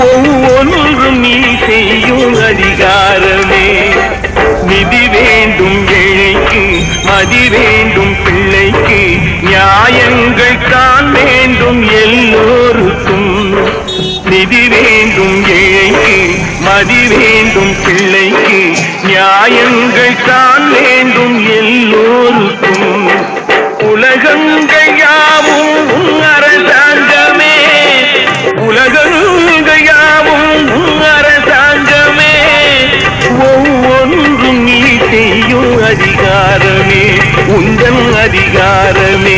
ஒவ்வொன்றும் நீ செய்யும் அதிகாரமே. நிதி வேண்டும் ஏழைக்கு மதி வேண்டும் பிள்ளைக்கு நியாயங்கள் தான் வேண்டும் எல்லோருக்கும். நிதி வேண்டும் ஏழைக்கு மதி வேண்டும் பிள்ளைக்கு நியாயங்கள் தான் வேண்டும் எல்லோருக்கும். அதிகாரமே.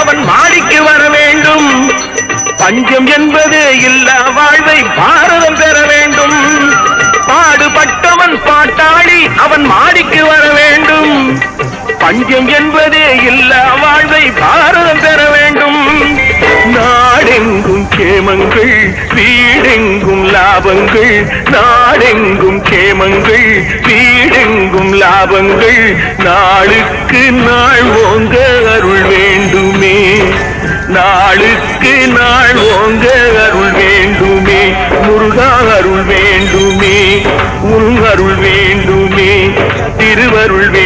அவன் மாடிக்கு வர வேண்டும். பஞ்சம் என்பது இல்ல வாழ்வை பாரதம் பெற வேண்டும். பாடுபட்டவன் பாட்டாளி அவன் மாடிக்கு வர வேண்டும். பஞ்சம் என்பது வீடெங்கும் லாபங்கள் நாடெங்கும் கேமங்கள் வீடெங்கும் லாபங்கள். நாளுக்கு நாள் ஓங்க அருள் வேண்டுமே. நாளுக்கு நாள் ஓங்க அருள் வேண்டுமே. முருகா அருள் வேண்டுமே. உன் அருள் வேண்டுமே. திருவருள் வேண்டும்